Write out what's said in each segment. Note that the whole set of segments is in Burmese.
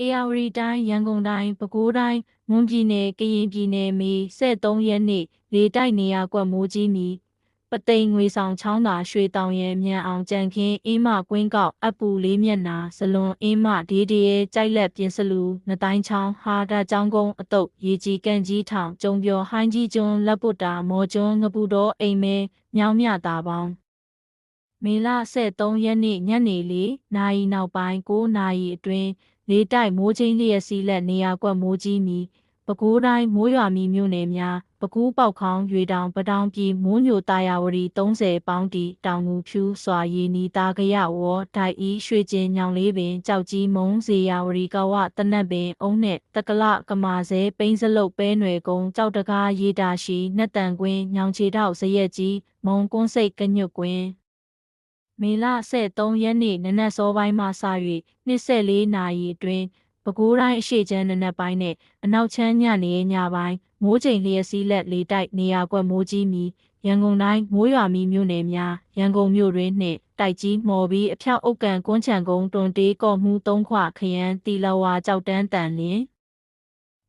အေရဝတီတိုင်းရန်ကုန်တိုင်းပဲခူးတိုင်းမွန်ပြည်နယ်ကရင်ပြည်နယ်မေ73ရက်နေ့လေတိုက်နေရကွက်မိုးကြီးမီပသိမ်ငွေဆောင်ချောင်းသာရွှေတောင်ရဲမြန်အောင်ကြံခင်းအင်းမကွင်းကောက်အပူလေးမျက်နာဇလွန်အင်းမဒေးဒီရဲကြိုက်လက်ပြင်စလူနတိုင်းချောင်းဟာတာချောင်းကုန်းအတုတ်ရေကြီးကန်ကြီးထောင်ကျုံပြောဟိုင်းကြီးကျွန်းလက်ပုတ်တာမော်ကျွန်းငပူတော်အိမ်မဲမြောင်းမြတာပေါင်းမေလ23ရက်နေ့ညနေ4နာရီနောက်ပိုင်း9နာရီအတွင်း လေးတိုက်မိုးချင်းလျက်စီးလက်နေရာကွက်မိုးကြီးမီပဲခူးတိုင်းမိုးရွာမီမြို့နယ်များပဲခူးပေါက်ခေါင်းရွေတောင်ပတောင်ပြည်မိုးညိုတာယာဝတီ30ပေါင်းတီတောင်ငူဖြူစွာရည်နီတာကရဝေါ်ဒိုက်ဤရွှေကျင်ညောင်လေးပင်ကြောက်ကြီးမုံဇေယာဝတီကဝတနတ်ပင်အုံးနဲ့တက္ကလကမာစဲပိန်းစလုတ်ပဲနွယ်ကုန်းကြောက်တကားရေတာရှိနှက်တန်ကွင်းညောင်ချေထောက်ဇရက်ကြီးမုံကွန်းစိတ်ကညွတ်ကွင်း မေလ23ရက်နေ့နနက်စောပိုင်းမှစ၍24နာရီအတွင်းပဲခူးတိုင်းအရှိချမ်းနနက်ပိုင်းနဲ့အနောက်ချမ်းညနေညပိုင်းမိုးချိန်လျက်စီးလက်လေတိုက်နေရာကွက်မိုးကြီးမီရန်ကုန်တိုင်းမိုးရွာမီမြို့နယ်များရန်ကုန်မြို့တွင်နှင့်တိုက်ကြီးမော်ပြီးအဖြောက်အုပ်ကန်ကွန်းချံကုန်းတွန်တေးကော့မှုသုံးခွခရမ်းတီလဝါကြောက်တန်းတန်လျင်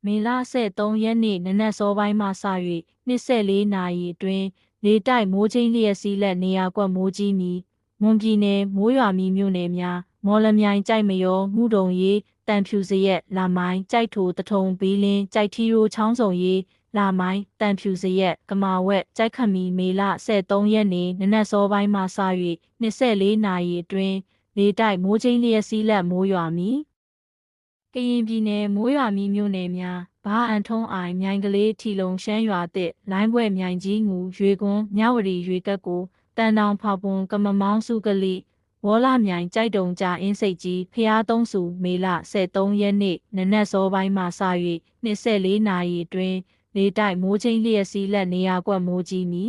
မေလ23ရက်နေ့နနက်စောပိုင်းမှစ၍24နာရီအတွင်းလေတိုက်မိုးချင်းလျက်စီးလက်နေရာကွက်မိုးကြီးမီ မွန်ပြည်နယ်မိုးရွာမီမြို့နယ်များမော်လမြိုင်ကြိုက်မရောမှုတုံရီတန်ဖြူစရက်လာမိုင်းကြိုက်ထိုတထုံဘီလင်းကြိုက်ထီရိုချောင်းစုံရီလာမိုင်းတန်ဖြူစရက်ကမာဝက်ကြိုက်ခမီမေလ23ရက်နေ့နနက်စောပိုင်းမှစ၍24နာရီအတွင်းလေတိုက်မိုးချင်းလျက်စီးလက်မိုးရွာမီကရင်ပြည်နယ်မိုးရွာမီမြို့နယ်များဘာအန်ထုံးအိုင်မြိုင်ကလေးထီလုံရှမ်းရွာတစ်လိုင်းဘွဲ့မြိုင်ကြီးငူရွေကွန်းမြဝတီရွေကက်ကို တန်တောင်ဖောက်ပွန်ကမမောင်းစုကလိဝေါ်လာမြိုင်ကြိုက်တုံကြာအင်းစိတ်ကြီးဖျားသုံးစုမေလ23ရက်နေ့နနက်စောပိုင်းမှစ၍24နာရီအတွင်းလေတိုက်မိုးချင်းလျက်စီးလက်နေရာကွက်မိုးကြီးမီ